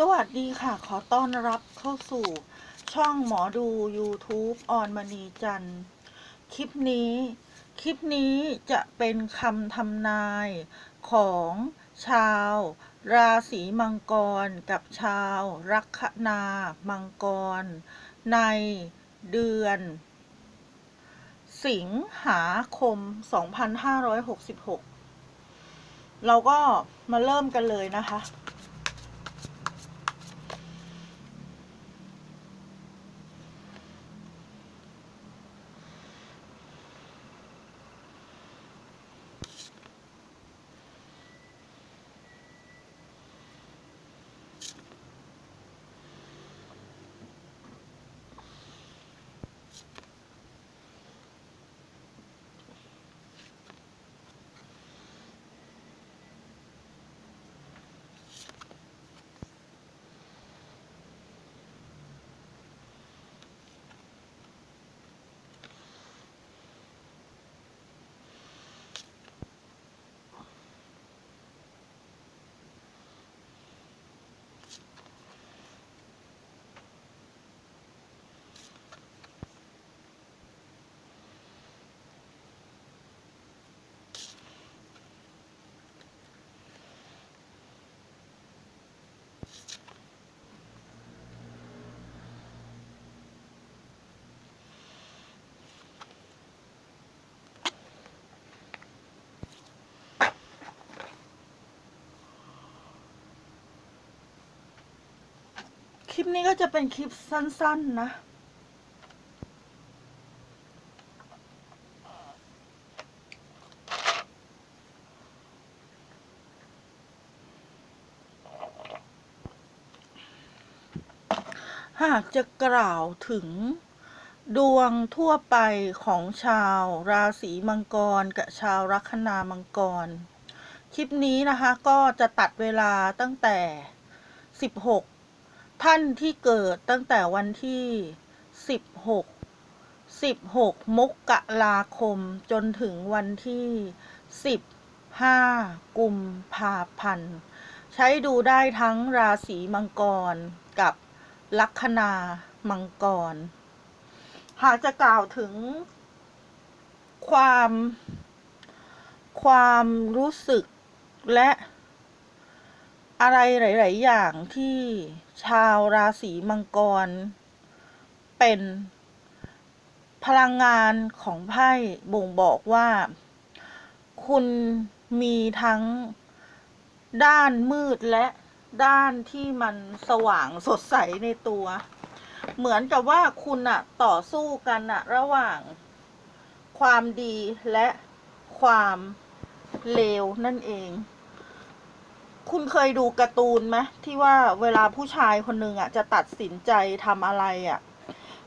สวัสดีค่ะ ขอต้อนรับเข้าสู่ช่องหมอดู YouTube ออนมณีจันทร์ คลิปนี้ คลิปนี้จะเป็นคำทำนายของชาว ราศีมังกร กับชาวลัคนามังกร ในเดือน สิงหาคม 2566 เราก็มาเริ่มกันเลยนะคะ คลิปนี้ก็จะเป็นคลิปสั้น ๆ นะ หากจะกล่าวถึงดวงทั่วไปของชาวราศีมังกร กับชาวลัคนามังกร คลิปนี้นะคะก็จะตัดเวลาตั้งแต่ 16 ท่านที่เกิดตั้งแต่วันที่ 16 16 มกราคมจนถึงวันที่ 15 กุมภาพันธ์ ใช้ดูได้ทั้งราศีมังกรกับลัคนามังกร หากจะกล่าวถึงความความรู้สึกและ อะไรหลาย ๆ อย่างที่ชาวราศีมังกร เป็นพลังงานของไพ่บ่งบอกว่า คุณมีทั้งด้านมืดและด้านที่มันสว่างสดใสในตัว เหมือนกับว่าคุณอะต่อสู้กันอะระหว่าง ความดีและความเลวนั่นเอง คุณเคยดูการ์ตูนไหมที่ว่าเวลาผู้ชายคนหนึ่งอะ จะตัดสินใจทำอะไรอะ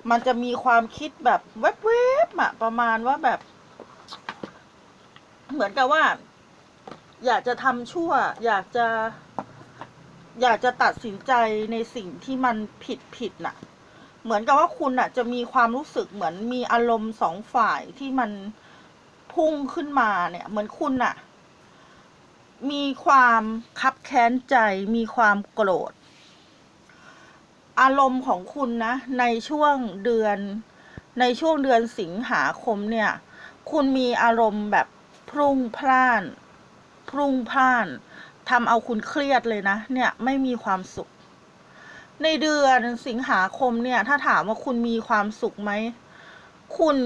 มันจะมีความคิดแบบแวบๆอะ ประมาณว่าแบบ เหมือนกับว่า อยากจะทำชั่ว อยากจะ อยากจะตัดสินใจในสิ่งที่มันผิดผิดน่ะ เหมือนกับว่าคุณอะ จะมีความรู้สึกเหมือนมีอารมณ์สองฝ่ายที่มันพุ่งขึ้นมาเนี่ย เหมือนคุณอะ มีความคับแค้นใจ มีความโกรธ อารมณ์ของคุณนะ ในช่วงเดือน ในช่วงเดือนสิงหาคมเนี่ย คุณมีอารมณ์แบบพรุ่งพล่าน พรุ่งพล่านทำเอาคุณเครียดเลยนะ เนี่ยไม่มีความสุข ในเดือนสิงหาคมเนี่ย ถ้าถามว่าคุณมีความสุขไหม คุณ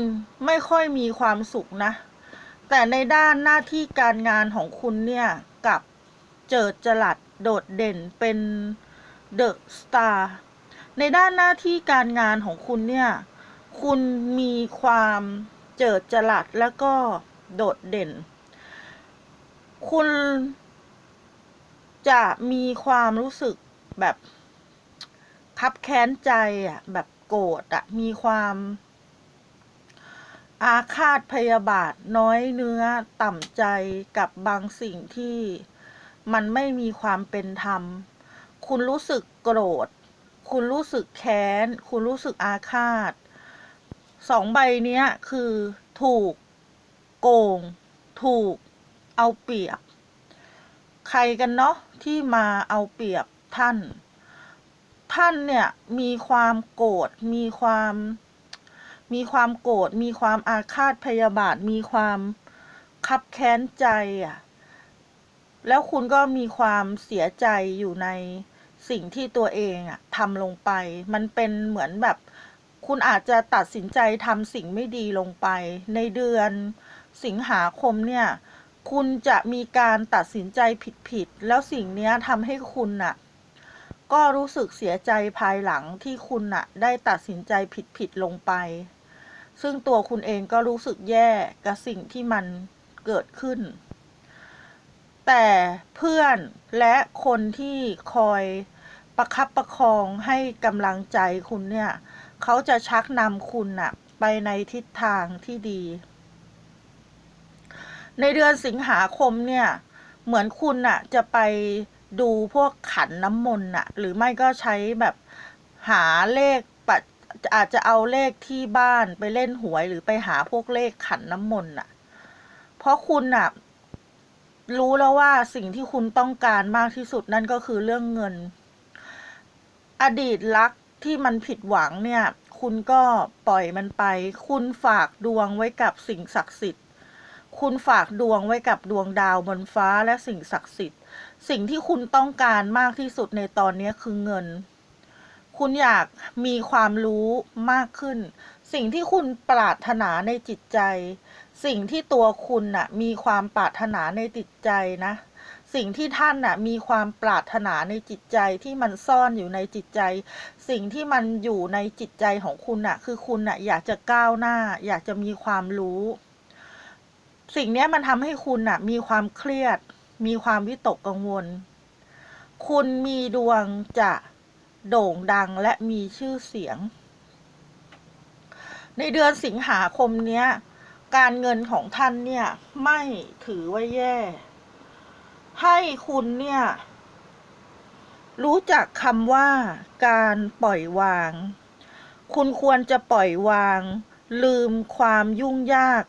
ไม่ค่อยมีความสุขนะ แต่ในด้านหน้าที่การงานของคุณเนี่ยกับเจิดจรัสโดดเด่นเป็นเดอะสตาร์ในด้านหน้าที่การงานของคุณเนี่ย คุณมีความเจิดจรัสแล้วก็โดดเด่น คุณจะมีความรู้สึกแบบคับแค้นใจอะแบบโกรธอะมีความ อาฆาตพยาบาทน้อยเนื้อต่ำใจกับบางสิ่งที่มันไม่มีความเป็นธรรม คุณรู้สึกโกรธ คุณรู้สึกแค้น คุณรู้สึกอาฆาต สองใบเนี้ยคือถูกโกง ถูกเอาเปรียบ ใครกันเนาะที่มาเอาเปรียบท่าน ท่านเนี่ยมีความโกรธ มีความ มีความโกรธ มีความอาฆาตพยาบาท มีความคับแค้นใจอะ แล้วคุณก็มีความเสียใจอยู่ในสิ่งที่ตัวเองอะทำลงไป มันเป็นเหมือนแบบ คุณอาจจะตัดสินใจทำสิ่งไม่ดีลงไป ในเดือนสิงหาคมเนี่ย คุณจะมีการตัดสินใจผิดๆ แล้วสิ่งนี้ทำให้คุณน่ะก็รู้สึกเสียใจภายหลังที่คุณน่ะ ได้ตัดสินใจผิดๆลงไป ซึ่งตัวคุณเองก็รู้สึกแย่กับสิ่งที่มันเกิดขึ้น แต่เพื่อนและคนที่คอยประคับประคองให้กำลังใจคุณเนี่ย เขาจะชักนำคุณน่ะไปในทิศทางที่ดี ในเดือนสิงหาคมเนี่ย เหมือนคุณน่ะจะไปดูพวกขันน้ำมนต์น่ะหรือไม่ก็ใช้แบบหาเลข อาจจะเอาเลขที่บ้านไปเล่นหวยหรือไปหาพวกเลขขันน้ำมนต์น่ะ เพราะคุณน่ะ รู้แล้วว่าสิ่งที่คุณต้องการมากที่สุดนั่นก็คือเรื่องเงิน อดีตรักที่มันผิดหวังเนี่ย คุณก็ปล่อยมันไป คุณฝากดวงไว้กับสิ่งศักดิ์สิทธิ์ คุณฝากดวงไว้กับดวงดาวบนฟ้าและสิ่งศักดิ์สิทธิ์ สิ่งที่คุณต้องการมากที่สุดในตอนนี้คือเงิน คุณอยากมีความรู้มากขึ้น สิ่งที่คุณปรารถนาในจิตใจ สิ่งที่ตัวคุณน่ะมีความปรารถนาในจิตใจนะ สิ่งที่ท่านน่ะมีความปรารถนาในจิตใจที่มันซ่อนอยู่ในจิตใจ สิ่งที่มันอยู่ในจิตใจของคุณน่ะ คือคุณน่ะอยากจะก้าวหน้า อยากจะมีความรู้ สิ่งนี้มันทำให้คุณน่ะมีความเครียด มีความวิตกกังวล คุณมีดวงจะ โด่งดังและมีชื่อเสียง ในเดือนสิงหาคมเนี้ย การเงินของท่านเนี่ย ไม่ถือว่าแย่ ให้คุณเนี่ย รู้จักคำว่าการปล่อยวาง คุณควรจะปล่อยวาง ลืมความยุ่งยาก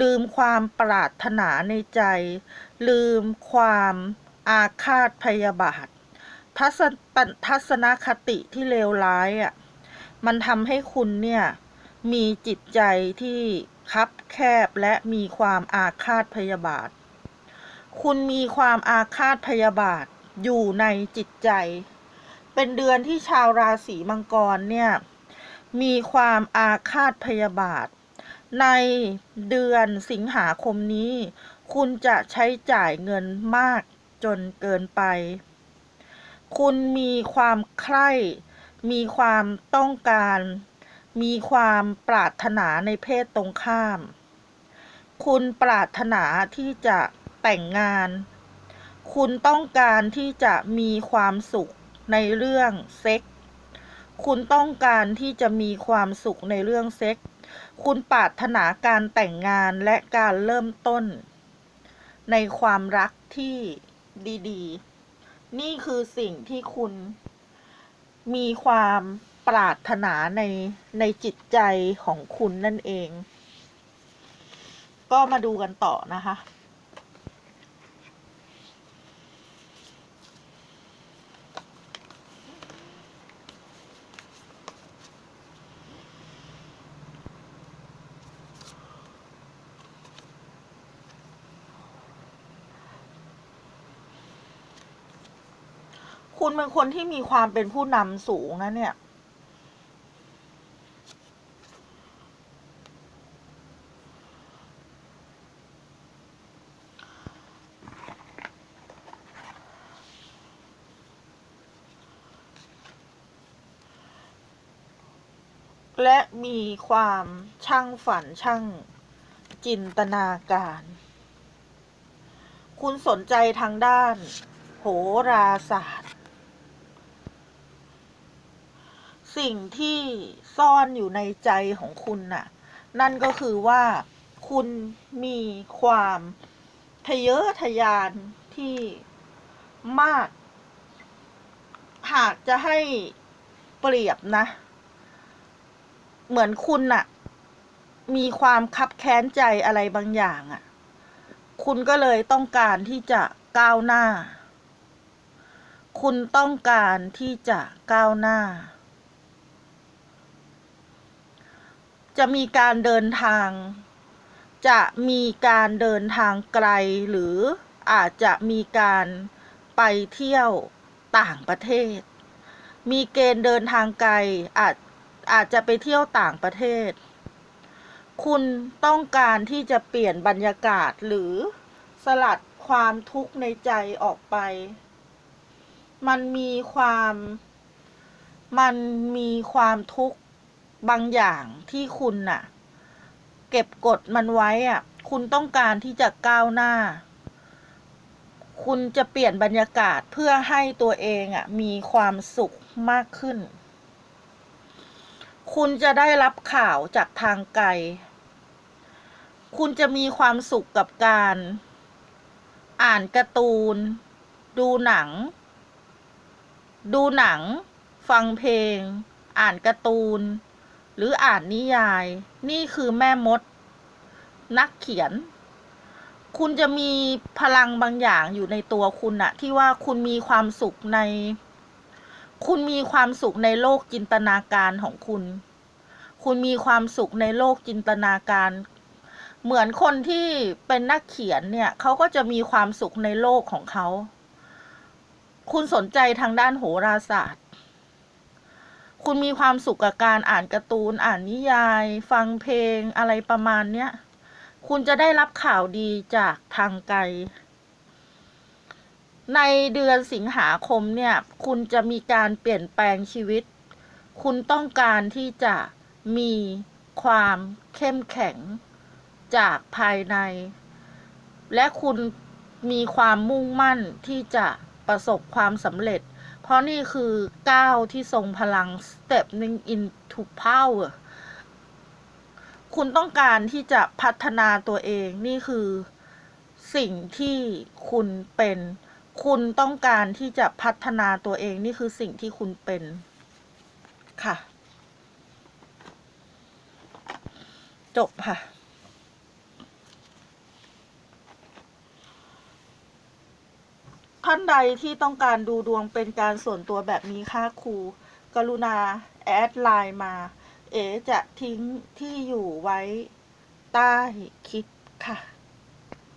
ลืมความปรารถนาในใจ ลืมความอาฆาตพยาบาท ทัศนทัศนคติที่เลวร้ายอะ มันทำให้คุณเนี่ย มีจิตใจที่คับแคบและมีความอาฆาตพยาบาท คุณมีความอาฆาตพยาบาทอยู่ในจิตใจ เป็นเดือนที่ชาวราศีมังกรเนี่ย มีความอาฆาตพยาบาท ในเดือนสิงหาคมนี้ คุณจะใช้จ่ายเงินมากจนเกินไป คุณมีความใคร่ มีความต้องการ มีความปรารถนาในเพศตรงข้าม คุณปรารถนาที่จะแต่งงาน คุณต้องการที่จะมีความสุขในเรื่องเซ็ก คุณต้องการที่จะมีความสุขในเรื่องเซ็ก คุณปรารถนาการแต่งงานและการเริ่มต้น ในความรักที่ดี ๆ นี่คือสิ่งที่คุณมีความปรารถนาในในจิตใจของคุณนั่นเอง ก็มาดูกันต่อนะคะ คุณเป็นคนที่มีความเป็นผู้นำสูงนะเนี่ย และมีความช่างฝันช่างจินตนาการ คุณสนใจทางด้าน โหราศาสตร์ สิ่งที่ซ่อนอยู่ในใจของคุณน่ะ นั่นก็คือว่าคุณมีความทะเยอทะยานที่มาก หากจะให้เปรียบนะ เหมือนคุณน่ะ มีความคับแค้นใจอะไรบางอย่างอะ่ะ คุณก็เลยต้องการที่จะก้าวหน้า คุณต้องการที่จะก้าวหน้า จะมีการเดินทาง จะมีการเดินทางไกลหรืออาจจะมีการไปเที่ยวต่างประเทศ มีเกณฑ์เดินทางไกลอาจอาจจะไปเที่ยวต่างประเทศ คุณต้องการที่จะเปลี่ยนบรรยากาศหรือสลัดความทุกข์ในใจออกไป มันมีความ มันมีความทุกข์ บางอย่างที่คุณน่ะ เก็บกดมันไว้อะ คุณต้องการที่จะก้าวหน้า คุณจะเปลี่ยนบรรยากาศเพื่อให้ตัวเองอะ มีความสุขมากขึ้น คุณจะได้รับข่าวจากทางไกล คุณจะมีความสุขกับการ อ่านการ์ตูน ดูหนัง ดูหนัง ฟังเพลง อ่านการ์ตูน หรืออ่านนิยาย นี่คือแม่มด นักเขียน คุณจะมีพลังบางอย่างอยู่ในตัวคุณอะที่ว่าคุณมีความสุขใน คุณมีความสุขในโลกจินตนาการของคุณ คุณมีความสุขในโลกจินตนาการ เหมือนคนที่เป็นนักเขียนเนี่ยเขาก็จะมีความสุขในโลกของเขา คุณสนใจทางด้านโหราศาสตร์ คุณมีความสุขกับการอ่านการ์ตูน อ่านนิยาย ฟังเพลงอะไรประมาณเนี้ย คุณจะได้รับข่าวดีจากทางไกล ในเดือนสิงหาคมเนี่ย คุณจะมีการเปลี่ยนแปลงชีวิต คุณต้องการที่จะมีความเข้มแข็งจากภายใน และคุณมีความมุ่งมั่นที่จะประสบความสำเร็จ เพราะนี่คือก้าวที่ทรงพลัง stepping into power คุณต้องการที่จะพัฒนาตัวเองนี่คือสิ่งที่คุณเป็น คุณต้องการที่จะพัฒนาตัวเองนี่คือสิ่งที่คุณเป็นค่ะ จบค่ะ ท่านใดที่ต้องการดูดวงเป็นการส่วนตัวแบบนี้ค่ะครู กรุณา แอดไลน์มา เอ๋จะทิ้งที่อยู่ไว้ใต้คลิปค่ะ